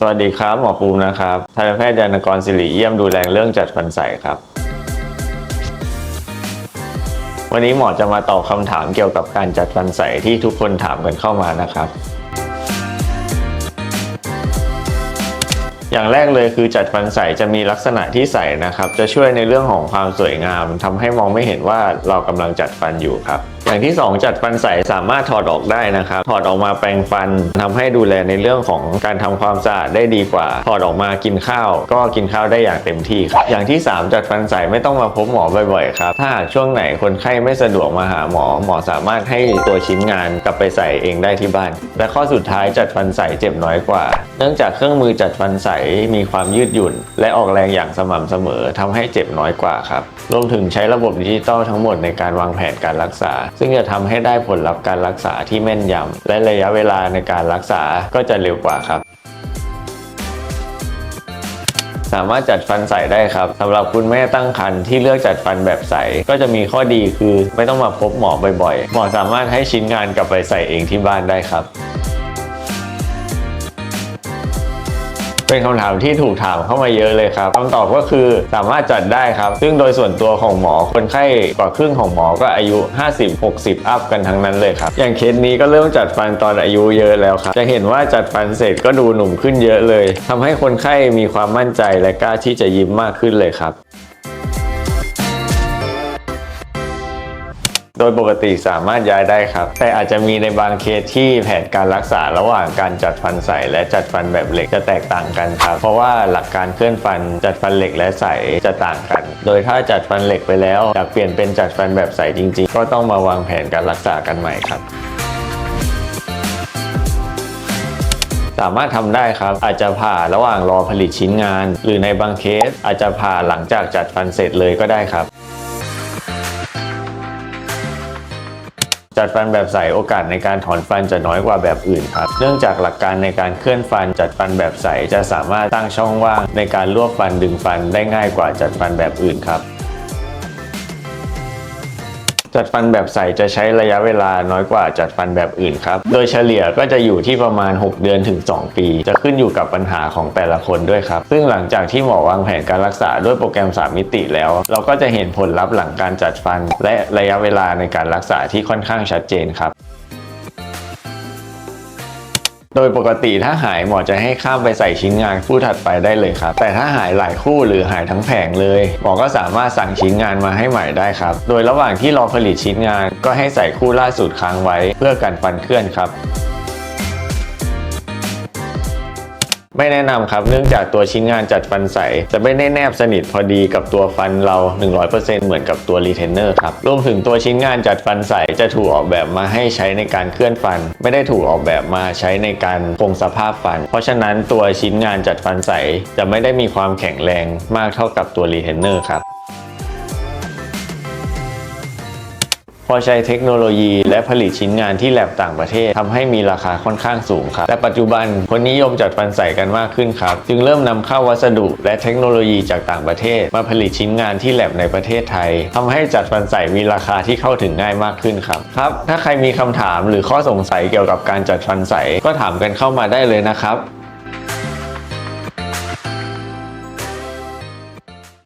สวัสดีครับ หมอภูมินะครับทันตแพทย์ยานกรศิริเยี่ยมดูแลเรื่องจัดฟันใสครับ วันนี้หมอจะมาตอบคำถามเกี่ยวกับการจัดฟันใสที่ทุกคนถามกันเข้ามานะครับ อย่างแรกเลยคือจัดฟันใสจะมีลักษณะที่ใสนะครับ จะช่วยในเรื่องของความสวยงามทำให้มองไม่เห็นว่าเรากำลังจัดฟันอยู่ครับ อย่างที่ 2 จัดฟันใสสามารถถอดออกได้นะครับ ถอดออกมาแปรงฟันทำให้ดูแลในเรื่องของการทำความสะอาดได้ดีกว่า ถอดออกมากินข้าว ก็กินข้าวได้อย่างเต็มที่ครับอย่างที่ 3 จัดฟันใสไม่ต้องมาพบหมอบ่อยๆครับถ้าหากช่วงไหนคนไข้ไม่สะดวกมาหาหมอ หมอสามารถให้ตัวชิ้นงานกลับไปใส่เองได้ที่บ้าน และข้อสุดท้ายจัดฟันใสเจ็บน้อยกว่า เนื่องจากเครื่องมือจัดฟันใสมีความยืดหยุ่น และออกแรงอย่างสม่ำเสมอทำให้เจ็บน้อยกว่าครับรวมถึงใช้ระบบดิจิตอลทั้งหมดในการวางแผนการรักษาซึ่งจะทำให้ได้ผลลัพธ์การรักษาที่แม่นยำและระยะเวลาในการรักษาก็จะเร็วกว่าครับสามารถจัดฟันใสได้ครับสำหรับคุณแม่ตั้งครรภ์ที่เลือกจัดฟันแบบใส ก็จะมีข้อดีคือไม่ต้องมาพบหมอบ่อยๆ หมอสามารถให้ชิ้นงานกลับไปใส่เองที่บ้านได้ครับ เป็นคำถามที่ถูกถามเข้ามาเยอะเลยครับคำตอบก็คือสามารถจัดได้ครับ ซึ่งโดยส่วนตัวของหมอคนไข้กว่าครึ่งของหมอก็อายุ 50-60 อัพกันทั้งนั้นเลยครับ อย่างเคสนี้ก็เริ่มจัดฟันตอนอายุเยอะแล้วครับ จะเห็นว่าจัดฟันเสร็จก็ดูหนุ่มขึ้นเยอะเลยทำให้คนไข้มีความมั่นใจและกล้าที่จะยิ้มมากขึ้นเลยครับ โดยปกติสามารถย้ายได้ครับ แต่อาจจะมีในบางเคสที่แผนการรักษาระหว่างการจัดฟันใสและจัดฟันแบบเหล็กจะแตกต่างกันครับ เพราะว่าหลักการเคลื่อนฟันจัดฟันเหล็กและใสจะต่างกัน โดยถ้าจัดฟันเหล็กไปแล้วอยากเปลี่ยนเป็นจัดฟันแบบใสจริง ๆ ก็ต้องมาวางแผนการรักษากันใหม่ครับสามารถทำได้ครับ อาจจะผ่าระหว่างรอผลิตชิ้นงาน หรือในบางเคสอาจจะผ่าหลังจากจัดฟันเสร็จเลยก็ได้ครับ จัดฟันแบบใสโอกาสในการถอนฟันจะน้อยกว่าแบบอื่นครับ เนื่องจากหลักการในการเคลื่อนฟันจัดฟันแบบใสจะสามารถตั้งช่องว่างในการรวบฟันดึงฟันได้ง่ายกว่าจัดฟันแบบอื่นครับ จัดฟันแบบใสจะใช้ระยะเวลาน้อยกว่าจัดฟันแบบอื่นครับ โดยเฉลี่ยก็จะอยู่ที่ประมาณ 6 เดือนถึง 2 ปี จะขึ้นอยู่กับปัญหาของแต่ละคนด้วยครับ ซึ่งหลังจากที่หมอวางแผนการรักษาด้วยโปรแกรม 3 มิติแล้ว เราก็จะเห็นผลลัพธ์หลังการจัดฟัน และระยะเวลาในการรักษาที่ค่อนข้างชัดเจนครับ โดยปกติถ้าหายหมอจะให้ข้ามไปใส่ชิ้นงานคู่ถัดไปได้เลยครับ แต่ถ้าหายหลายคู่หรือหายทั้งแผงเลย หมอก็สามารถสั่งชิ้นงานมาให้ใหม่ได้ครับ โดยระหว่างที่รอผลิตชิ้นงานก็ให้ใส่คู่ล่าสุดค้างไว้ เพื่อกันฟันเคลื่อนครับ ไม่แนะนำครับ เนื่องจากตัวชิ้นงานจัดฟันใส จะไม่ได้แนบสนิทพอดีกับตัวฟันเรา 100%เหมือนกับตัวรีเทนเนอร์ครับ รวมถึงตัวชิ้นงานจัดฟันใสจะถูกออกแบบมาให้ใช้ในการเคลื่อนฟัน ไม่ได้ถูกออกแบบมาใช้ในการคงสภาพฟัน เพราะฉะนั้นตัวชิ้นงานจัดฟันใสจะไม่ได้มีความแข็งแรงมากเท่ากับตัวรีเทนเนอร์ครับ พอใช้เทคโนโลยีและผลิตชิ้นงานที่แลบต่างประเทศทำให้มีราคาค่อนข้างสูงครับแต่ปัจจุบันคนนิยมจัดฟันใสกันมากขึ้นครับ จึงเริ่มนำเข้าวัสดุและเทคโนโลยีจากต่างประเทศ มาผลิตชิ้นงานที่แลบในประเทศไทยทำให้จัดฟันใสมีราคาที่เข้าถึงง่ายมากขึ้นครับครับ ถ้าใครมีคำถามหรือข้อสงสัยเกี่ยวกับการจัดฟันใสก็ถามกันเข้ามาได้เลยนะครับ